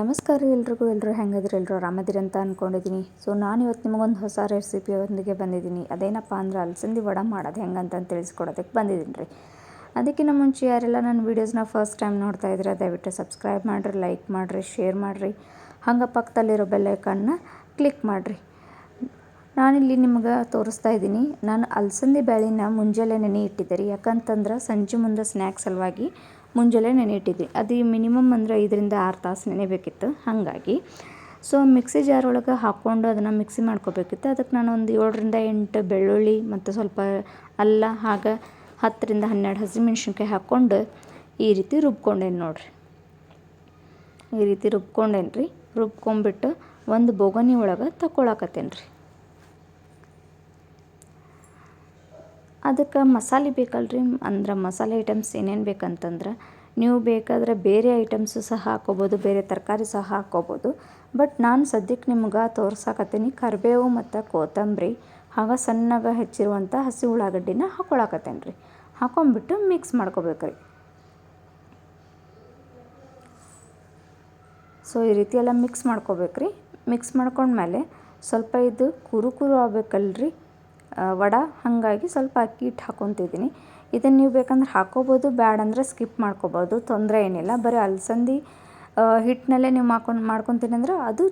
ನಮಸ್ಕಾರ ಎಲ್ರಿಗೂ ಎಲ್ಲರೂ ಹೆಂಗದ್ರಿ? ಎಲ್ಲರೂ ಆರಾಮದಿರಿ ಅಂತ ಅಂದ್ಕೊಂಡಿದ್ದೀನಿ ಸೊ ನಾನು ಇವತ್ತು ನಿಮಗೊಂದು ಹೊಸ ರೆಸಿಪಿಯೊಂದಿಗೆ ಬಂದಿದ್ದೀನಿ. ಅದೇನಪ್ಪ ಅಂದ್ರೆ ಅಲಸಂದಿ ವಡ ಮಾಡೋದು ಹೆಂಗಂತ ತಿಳಿಸ್ಕೊಡೋದಕ್ಕೆ ಬಂದಿದ್ದೀನಿ ರೀ. ಅದಕ್ಕಿಂತ ಮುಂಚೆ ಯಾರೆಲ್ಲ ನನ್ನ ವೀಡಿಯೋಸ್ನ ಫಸ್ಟ್ ಟೈಮ್ ನೋಡ್ತಾ ಇದ್ರೆ ದಯವಿಟ್ಟು ಸಬ್ಸ್ಕ್ರೈಬ್ ಮಾಡಿರಿ ಲೈಕ್ ಮಾಡಿರಿ ಶೇರ್ ಮಾಡಿರಿ. ಹಂಗೆ ಪಕ್ಕದಲ್ಲಿರೋ ಬೆಲ್ಲೈಕನ್ನ ಕ್ಲಿಕ್ ಮಾಡಿರಿ. ನಾನಿಲ್ಲಿ ನಿಮ್ಗೆ ತೋರಿಸ್ತಾ ಇದ್ದೀನಿ. ನಾನು ಅಲಸಂದಿ ಬೇಳೆನ ಮುಂಜಾನೆ ನೆನೆ ಇಟ್ಟಿದ್ದೆ ರೀ. ಯಾಕಂತಂದ್ರೆ ಸಂಜೆ ಮುಂದೆ ಸ್ನ್ಯಾಕ್ಸ್ ಸಲುವಾಗಿ ಮುಂಜಾನೆ ನೆನೆ ಇಟ್ಟಿದ್ದೆ ಅದು ಮಿನಿಮಮ್ ಅಂದರೆ ಐದರಿಂದ ಆರು ತಾಸು ನೆನೆಯಬೇಕಿತ್ತು ಹಾಗಾಗಿ ಸೊ ಮಿಕ್ಸಿ ಜಾರ್ ಒಳಗೆ ಹಾಕ್ಕೊಂಡು ಅದನ್ನು ಮಿಕ್ಸಿ ಮಾಡ್ಕೋಬೇಕಿತ್ತು. ಅದಕ್ಕೆ ನಾನು ಒಂದು ಏಳರಿಂದ ಎಂಟು ಬೆಳ್ಳುಳ್ಳಿ ಮತ್ತು ಸ್ವಲ್ಪ ಅಲ್ಲ ಹಾಗೆ ಹತ್ತರಿಂದ ಹನ್ನೆರಡು ಹಸಿಮೆಣ್ಸಿನ್ಕಾಯಿ ಹಾಕ್ಕೊಂಡು ಈ ರೀತಿ ರುಬ್ಕೊಂಡೇನಿ ನೋಡಿರಿ. ಈ ರೀತಿ ರುಬ್ಕೊಂಡೇನಿ ರೀ ರುಬ್ಕೊಂಬಿಟ್ಟು ಒಂದು ಬೋಗನಿ ಒಳಗೆ ತಗೊಳಕತ್ತೇನೆ ರೀ ಅದಕ್ಕೆ ಮಸಾಲೆ ಬೇಕಲ್ರಿ, ಅಂದ್ರೆ ಮಸಾಲೆ ಐಟಮ್ಸ್ ಏನೇನು ಬೇಕಂತಂದ್ರೆ ನೀವು ಬೇಕಾದರೆ ಬೇರೆ ಐಟಮ್ಸು ಸಹ ಹಾಕ್ಕೋಬೋದು ಬೇರೆ ತರಕಾರಿ ಸಹ ಹಾಕ್ಕೋಬೋದು ಬಟ್ ನಾನು ಸದ್ಯಕ್ಕೆ ನಿಮ್ಗೆ ತೋರ್ಸಾಕತ್ತೀನಿ ಕರಿಬೇವು ಮತ್ತು ಕೊತ್ತಂಬರಿ, ಹಾಗೆ ಸಣ್ಣಗೆ ಹೆಚ್ಚಿರುವಂಥ ಹಸಿ ಉಳ್ಳಾಗಡ್ಡಿನ ಹಾಕ್ಕೊಳಕತ್ತೇನೆ ರೀ ಹಾಕೊಂಬಿಟ್ಟು ಮಿಕ್ಸ್ ಮಾಡ್ಕೋಬೇಕು ರೀ ಸೊ ಈ ರೀತಿ ಎಲ್ಲ ಮಿಕ್ಸ್ ಮಾಡ್ಕೋಬೇಕು ರೀ ಮಿಕ್ಸ್ ಮಾಡ್ಕೊಂಡ್ಮೇಲೆ ಸ್ವಲ್ಪ ಇದು ಕುರು ಕುರು ಆಗ್ಬೇಕಲ್ರಿ. ವಡೆ, ಹಾಗಾಗಿ ಸ್ವಲ್ಪ ಅಕ್ಕಿ ಹಿಟ್ಟು ಹಾಕ್ಕೊತಿದ್ದೀನಿ ಇದನ್ನು ನೀವು ಬೇಕಂದ್ರೆ ಹಾಕ್ಕೋಬೋದು ಬ್ಯಾಡ ಅಂದರೆ ಸ್ಕಿಪ್ ಮಾಡ್ಕೋಬೋದು, ತೊಂದರೆ ಏನಿಲ್ಲ. ಬರೀ ಅಲಸಂದಿ ಹಿಟ್ಟಿನಲ್ಲೇ ನೀವು ಮಾಡ್ಕೊಂಡು, ಮಾಡ್ಕೊತೀನಿ ಅಂದ್ರೆ ಅದು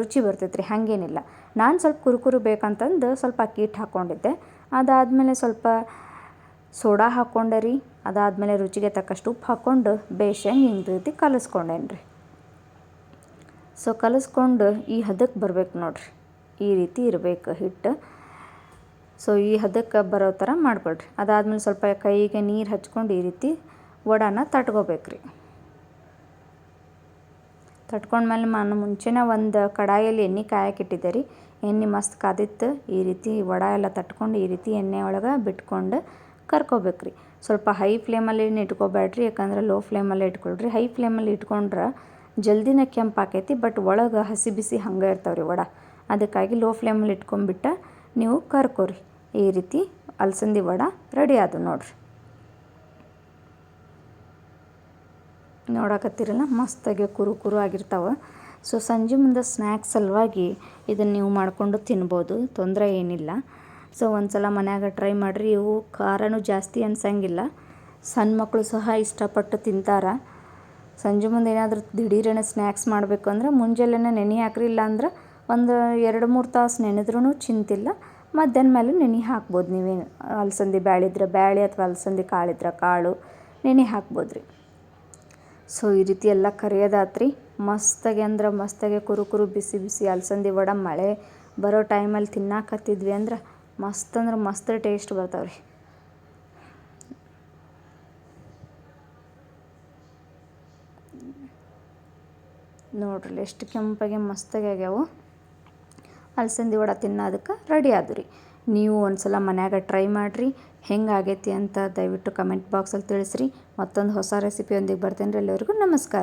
ರುಚಿ ಬರ್ತೈತೆ ರೀ ಹಾಗೇನಿಲ್ಲ. ನಾನು ಸ್ವಲ್ಪ ಕುರುಕುರು ಬೇಕಂತಂದು ಸ್ವಲ್ಪ ಅಕ್ಕಿ ಹಿಟ್ಟು ಹಾಕ್ಕೊಂಡಿದ್ದೆ ಅದಾದಮೇಲೆ ಸ್ವಲ್ಪ ಸೋಡಾ ಹಾಕ್ಕೊಂಡೆ ರೀ. ಅದಾದಮೇಲೆ ರುಚಿಗೆ ತಕ್ಕಷ್ಟು ಉಪ್ಪು ಹಾಕ್ಕೊಂಡು ಬೇಷಂಗೆ ಹಿಂಗೆ ರೀತಿ ಕಲಿಸ್ಕೊಂಡೇನಿ ರೀ. ಸೊ ಕಲಿಸ್ಕೊಂಡು ಈ ಹದಕ್ಕೆ ಬರ್ಬೇಕು ನೋಡಿರಿ. ಈ ರೀತಿ ಇರಬೇಕು ಹಿಟ್ಟು. ಸೊ ಈ ಹದಕ್ಕೆ ಬರೋ ಥರ ಮಾಡ್ಕೊಳ್ರಿ. ಅದಾದಮೇಲೆ ಸ್ವಲ್ಪ ಕೈಗೆ ನೀರು ಹಚ್ಕೊಂಡು ಈ ರೀತಿ ವಡಾನ ತಟ್ಕೋಬೇಕು ರೀ ತಟ್ಕೊಂಡ್ಮೇಲೆ ನಾನು ಮುಂಚೆನೇ ಒಂದು ಕಡಾಯಲ್ಲಿ ಎಣ್ಣೆ ಕಾಯಕ್ಕಿಟ್ಟಿದ್ದೆ ರೀ ಎಣ್ಣೆ ಮಸ್ತ್ ಕಾದಿತ್ತು ಈ ರೀತಿ ವಡ ಎಲ್ಲ ತಟ್ಕೊಂಡು ಈ ರೀತಿ ಎಣ್ಣೆ ಒಳಗೆ ಬಿಟ್ಕೊಂಡು ಕರ್ಕೋಬೇಕು ರೀ ಸ್ವಲ್ಪ ಹೈ ಫ್ಲೇಮಲ್ಲಿ ಇಟ್ಕೋಬೇಡ್ರಿ ಯಾಕಂದ್ರೆ ಲೋ ಫ್ಲೇಮಲ್ಲೇ ಇಟ್ಕೊಳ್ರಿ. ಹೈ ಫ್ಲೇಮಲ್ಲಿ ಇಟ್ಕೊಂಡ್ರೆ ಜಲ್ದಿನ ಕೆಂಪು ಆಕೈತಿ, ಬಟ್ ಒಳಗೆ ಹಸಿ ಬಿಸಿ ಹಂಗೆ ಇರ್ತಾವ್ರಿ ವಡ. ಅದಕ್ಕಾಗಿ ಲೋ ಫ್ಲೇಮಲ್ಲಿ ಇಟ್ಕೊಂಡ್ಬಿಟ್ಟು ನೀವು ಕರ್ಕೋರಿ. ಈ ರೀತಿ ಅಲಸಂದಿ ವಡ ರೆಡಿ ಆದ ನೋಡ್ರಿ. ನೋಡಕತ್ತೀರಲ್ಲ, ಮಸ್ತಾಗಿ ಕುರು ಕುರು ಆಗಿರ್ತಾವೆ. ಸೊ ಸಂಜೆ ಮುಂದೆ ಸ್ನ್ಯಾಕ್ಸ್ ಸಲುವಾಗಿ ಇದನ್ನು ನೀವು ಮಾಡಿಕೊಂಡು ತಿನ್ಬೋದು, ತೊಂದರೆ ಏನಿಲ್ಲ. ಸೊ ಒಂದು ಸಲ ಮನ್ಯಾಗ ಟ್ರೈ ಮಾಡಿರಿ, ಇವು ಖಾರನೂ ಜಾಸ್ತಿ ಅನ್ಸಂಗಿಲ್ಲ. ಸಣ್ಣ ಮಕ್ಕಳು ಸಹ ಇಷ್ಟಪಟ್ಟು ತಿಂತಾರೆ. ಸಂಜೆ ಮುಂದೆ ಏನಾದರೂ ದಿಢೀರನೆ ಸ್ನ್ಯಾಕ್ಸ್ ಮಾಡಬೇಕು ಅಂದ್ರೆ ಮುಂಜಾನೆ ನೆನೆ ಹಾಕ್ರಿ ಇಲ್ಲ ಅಂದ್ರೆ ಒಂದು ಎರಡು ಮೂರು ತಾಸು ನೆನೆದ್ರೂ ಚಿಂತಿಲ್ಲ. ಮಧ್ಯಾಹ್ನ ಮೇಲೆ ನೆನೆ ಹಾಕ್ಬೋದು ನೀವೇನು ಅಲಸಂದಿ ಬ್ಯಾಳೆ ಇದ್ರೆ ಬ್ಯಾಳೆ ಅಥವಾ ಅಲಸಂದಿ ಕಾಳಿದ್ರೆ ಕಾಳು ನೆನೆ ಹಾಕ್ಬೋದು ರೀ. ಸೊ ಈ ರೀತಿ ಎಲ್ಲ ಕರಿಯೋದಾತ್ರಿ. ಮಸ್ತಾಗಿ ಅಂದ್ರೆ ಮಸ್ತಾಗೆ ಕುರು ಬಿಸಿ ಬಿಸಿ ಅಲಸಂದಿ ವಡ ಮಳೆ ಬರೋ ಟೈಮಲ್ಲಿ ತಿನ್ನಾಕತ್ತಿದ್ವಿ ಅಂದ್ರೆ ಮಸ್ತ್ ಅಂದ್ರೆ ಮಸ್ತ್ ಟೇಸ್ಟ್ ಬರ್ತಾವೆ ರೀ ನೋಡ್ರಿ, ಎಷ್ಟು ಕೆಂಪಾಗಿ ಮಸ್ತಾಗಿ ಆಗ್ಯಾವು. ಅಲಸಂದಿ ವಡೆ ತಿನ್ನೋದಕ್ಕೆ ರೆಡಿ ಆದ್ವು ರೀ ನೀವು ಒಂದು ಸಲ ಮನ್ಯಾಗ ಟ್ರೈ ಮಾಡಿರಿ. ಹೆಂಗಾಗೈತಿ ಅಂತ ದಯವಿಟ್ಟು ಕಮೆಂಟ್ ಬಾಕ್ಸಲ್ಲಿ ತಿಳಿಸ್ರಿ. ಮತ್ತೊಂದು ಹೊಸ ರೆಸಿಪಿಯೊಂದಿಗೆ ಬರ್ತೇನೆ ರೀ ಎಲ್ಲರಿಗೂ ನಮಸ್ಕಾರ.